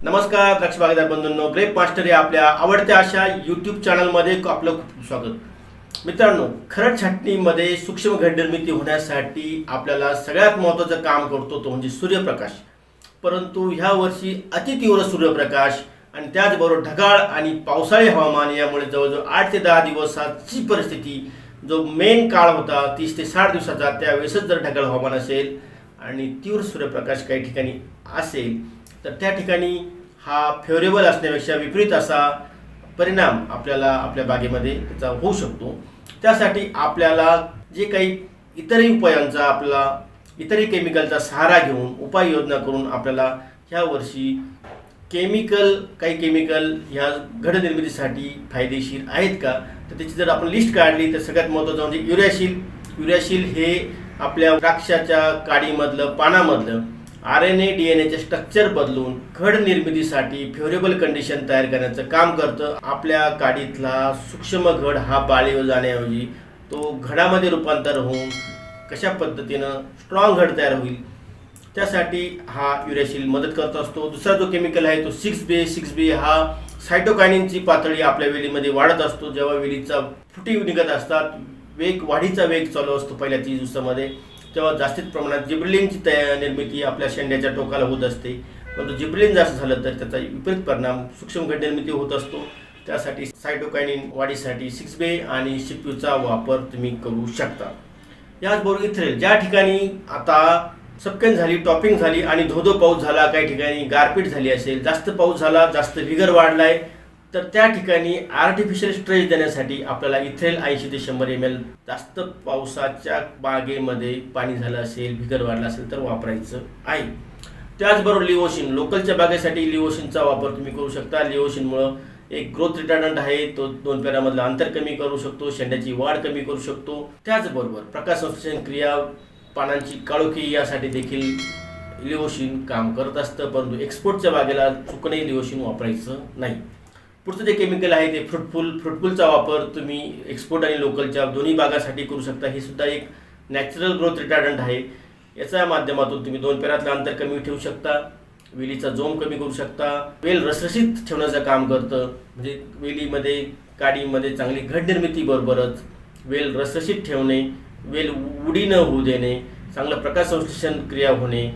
नमस्कार द्राक्ष बागेदार बंधूंनो. Grep master या आपल्या आवडत्या अशा यूट्यूब चॅनलमध्ये आपलं खूप स्वागत. मित्रांनो खरड छाटणीमध्ये सूक्ष्म घटनिर्मिती होण्यासाठी आपल्याला सगळ्यात महत्त्वाचं काम करतो तो म्हणजे सूर्यप्रकाश. परंतु ह्या वर्षी अतितीव्र सूर्यप्रकाश आणि त्याचबरोबर ढगाळ आणि पावसाळी हवामान यामुळे जवळजवळ आठ ते दहा दिवसाची परिस्थिती जो मेन काळ होता तीस ते साठ दिवसाचा त्यावेळेसच जर ढगाळ हवामान असेल आणि तीव्र सूर्यप्रकाश काही ठिकाणी असेल तर त्या ठिकाणी हा फेवरेबल असण्यापेक्षा विपरीत असा परिणाम आपल्याला आपल्या बागेमध्ये त्याचा होऊ शकतो. त्यासाठी आपल्याला जे काही इतरही उपायांचा आपल्याला इतरही केमिकलचा सहारा घेऊन उपाययोजना करून आपल्याला ह्या वर्षी केमिकल काही केमिकल ह्या घडनिर्मितीसाठी फायदेशीर आहेत का? तर त्याची जर आपण लिस्ट काढली तर सगळ्यात महत्त्वाचं म्हणजे युरॅशिल युरॅशिल हे आपल्या द्राक्षाच्या काडीमधलं पानामधलं R N A D N एचे structure बदलून घड निर्मितीसाठी फेवरेबल कंडिशन तयार करण्याचं काम करतं. आपल्या काडीतला सूक्ष्म घड हा बाळीव जाण्याऐवजी तो घडामध्ये रूपांतर होऊन कशा पद्धतीनं स्ट्रॉंग घड तयार होईल त्यासाठी हा युरेशिल मदत करत असतो. दुसरा जो केमिकल आहे तो सिक्स बी सिक्स बी हा सायटोकायनिनची पातळी आपल्या वेलीमध्ये वाढत असतो. जेव्हा वेलीचा फुटी निघत असतात वेग वाढीचा वेग चालू असतो पहिल्या तीस दिवसामध्ये. तेव्हा जास्तीत प्रमाणात जिब्रिलिनची तया निर्मिती आपल्या शेंड्याच्या टोकाला होत असते. परंतु जिब्रिलिन जास्त झालं तर त्याचा विपरीत परिणाम सूक्ष्म घट निर्मिती होत असतो. त्यासाठी सायटोकायनिन वाढीसाठी सिक्स बे आणि शिप्यूचा वापर तुम्ही करू शकता. याचबरोबर इथेल ज्या ठिकाणी आता सपकेन झाली टॉपिंग झाली आणि धोधो पाऊस झाला काही ठिकाणी गारपीट झाली असेल जास्त पाऊस झाला जास्त विगर वाढलाय तर त्या ठिकाणी आर्टिफिशियल स्ट्रेस देण्यासाठी आपल्याला इथेल ऐंशी ते शंभर एम एल जास्त पावसाच्या बागेमध्ये पाणी झालं असेल विगर वाढला असेल तर वापरायचं आहे. त्याचबरोबर लिओशिन लोकलच्या बागेसाठी लिओशिनचा वापर तुम्ही करू शकता. लिओशिनमुळं एक ग्रोथ रिटार्डंट आहे तो दोन पेरामधलं अंतर कमी करू शकतो शेंड्याची वाढ कमी करू शकतो. त्याचबरोबर प्रकाश संश्लेषण क्रिया पानांची काळोखी यासाठी देखील लिओशिन काम करत असतं परंतु एक्सपोर्टच्या बागेला चुकणे लिओशिन वापरायचं नाही. पुढचं जे केमिकल आहे ते फ्रुटफुल फ्रुटफुलचा वापर तुम्ही एक्सपोर्ट आणि लोकलच्या दोन्ही भागासाठी करू शकता. हे सुद्धा एक नॅचरल ग्रोथ रिटार्डंट आहे. याच्या माध्यमातून तुम्ही दोन पेरातलं अंतर कमी ठेवू शकता. वेलीचा जोम कमी करू शकता. वेल रसरशीत ठेवण्याचं काम करतं. म्हणजे वेलीमध्ये काडीमध्ये चांगली घट निर्मिती बरोबरच वेल रसरशीत ठेवणे वेल उडी न होऊ देणे चांगलं प्रकाश संश्लेषण क्रिया होणे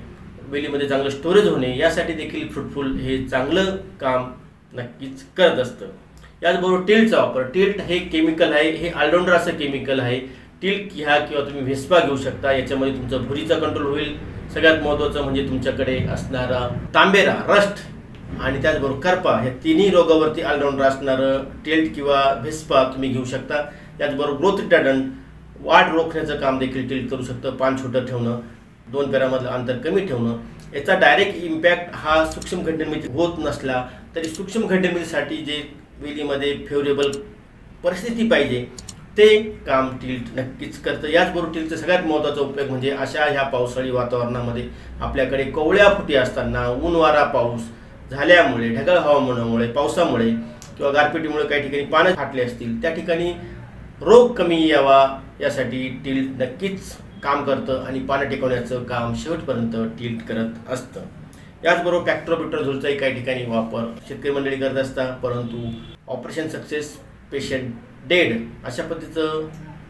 वेलीमध्ये चांगलं स्टोरेज होणे यासाठी देखील फ्रुटफुल हे चांगलं काम नक्कीच करत असतं. याचबरोबर टिल्टचा वापर. टिल्ट हे केमिकल आहे हे ऑलराऊंडर असं केमिकल आहे. टिल्ट ह्या किंवा तुम्ही व्हेस्पा घेऊ शकता याच्यामध्ये तुमचा भुरीचा कंट्रोल होईल. सगळ्यात महत्त्वाचं म्हणजे तुमच्याकडे असणारा तांबेरा रस्ट आणि त्याचबरोबर करपा हे तिन्ही रोगावरती ऑलराऊंडर असणारं टेल्ट किंवा व्हेस्पा तुम्ही घेऊ शकता. त्याचबरोबर ग्रोथ रिटार्डंट वाढ रोखण्याचं काम देखील टिल्ट करू शकतं पान छोटं ठेवणं दोन पेरामधलं अंतर कमी ठेवणं. याचा डायरेक्ट इम्पॅक्ट हा सूक्ष्म घटनेमध्ये होत नसला तरी सूक्ष्म घटनिर्मितीसाठी जे वेलीमध्ये फेवरेबल परिस्थिती पाहिजे ते काम टिल्ट नक्कीच करतं. याचबरोबर टिल्टचा सगळ्यात महत्त्वाचा उपयोग म्हणजे अशा ह्या पावसाळी वातावरणामध्ये आपल्याकडे कवळ्या फुटी असताना ऊन वारा पाऊस झाल्यामुळे ढगाळ हवामानामुळे पावसामुळे किंवा गारपिटीमुळे काही ठिकाणी पानं फाटले असतील त्या ठिकाणी रोग कमी यावा यासाठी टिल्ट नक्कीच काम करतं आणि पानं टिकवण्याचं काम शेवटपर्यंत टिल्ट करत असतं. याचबरोबर पॅक्ट्रोबिट्रोझोलचाही काही ठिकाणी वापर शेतकरी मंडळी करत असतात परंतु ऑपरेशन सक्सेस पेशंट डेड अशा पद्धतीचं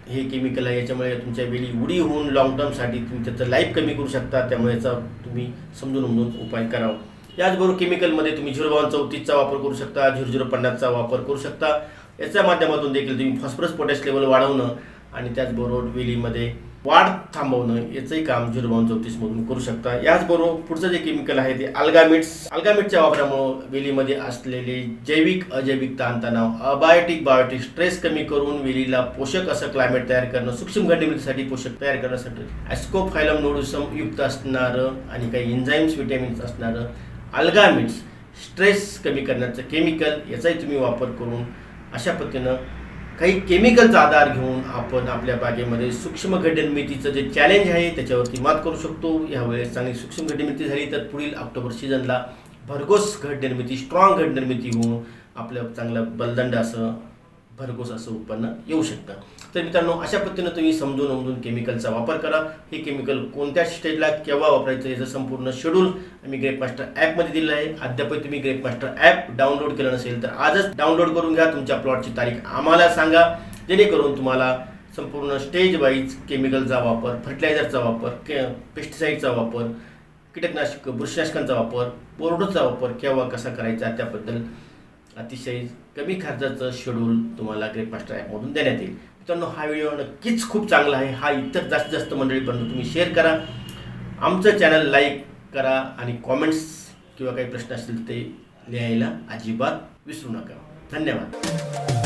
हे केमिकल आहे. याच्यामुळे तुमच्या वेली उडी होऊन लॉंग टर्मसाठी तुम्ही त्याचं लाईफ कमी करू शकता. त्यामुळे याचा तुम्ही समजून उमजून उपाय करावा. याचबरोबर केमिकलमध्ये तुम्ही झिरो बावन चौतीसचा वापर करू शकता झिरो झिरो पन्नासचा वापर करू शकता. याच्या माध्यमातून देखील तुम्ही फॉस्फरस पोटॅश लेवल वाढवणं आणि त्याचबरोबर वेलीमध्ये वाढ थांबवणं याचंही काम झिरो बावन करू शकता. याचबरोबर पुढचं जे केमिकल आहे ते अल्गामिट्स अल्गामिटच्या वापरामुळे वेलीमध्ये असलेले जैविक अजैविक ताणतणाव अबायोटिक बायोटिक स्ट्रेस कमी करून वेलीला पोषक असं क्लायमेट तयार करणं सूक्ष्म घटनेसाठी पोषक तयार करण्यासाठी ॲस्कोफायलम नोडुसम युक्त असणारं आणि काही एन्झाईम्स विटॅमिन्स असणारं अल्गामिट्स स्ट्रेस कमी करण्याचं केमिकल याचाही तुम्ही वापर करून अशा पद्धतीनं काही केमिकलचा आधार घेऊन आपण आपल्या बागेमध्ये सूक्ष्म घटनिर्मितीचं जे चॅलेंज आहे त्याच्यावरती मात करू शकतो. यावेळेस चांगली सूक्ष्म घटनिर्मिती झाली तर पुढील ऑक्टोबर सीझनला भरघोस घटनिर्मिती स्ट्रॉंग घटनिर्मिती होऊन आपलं चांगलं बलदंड असं भरघोस असं उत्पन्न येऊ शकतं. तर मित्रांनो अशा पद्धतीनं तुम्ही समजून समजून केमिकलचा वापर करा. हे केमिकल कोणत्या स्टेजला केव्हा वापरायचं याचं संपूर्ण शेड्यूल आम्ही ग्रेप मास्टर ॲपमध्ये दिलं आहे. अद्यापही तुम्ही ग्रेप मास्टर ॲप डाउनलोड केलं नसेल तर आजच डाउनलोड करून घ्या. तुमच्या प्लॉटची तारीख आम्हाला सांगा. जेणेकरून तुम्हाला संपूर्ण स्टेज वाईज केमिकलचा वापर फर्टिलायझरचा वापर के पेस्टिसाईडचा वापर कीटकनाशक बुरशीनाशकांचा वापर बोर्डचा वापर केव्हा कसा करायचा त्याबद्दल अतिशय कमी खर्चाचं शेड्यूल तुम्हाला ग्रेप ॲपमधून देण्यात येईल. मित्रांनो हा व्हिडिओ नक्कीच खूप चांगला आहे. हा इतर जास्तीत जास्त मंडळीपर्यंत तुम्ही शेअर करा. आमचं चॅनल लाईक करा आणि कॉमेंट्स किंवा काही प्रश्न असतील ते लिहायला अजिबात विसरू नका. धन्यवाद.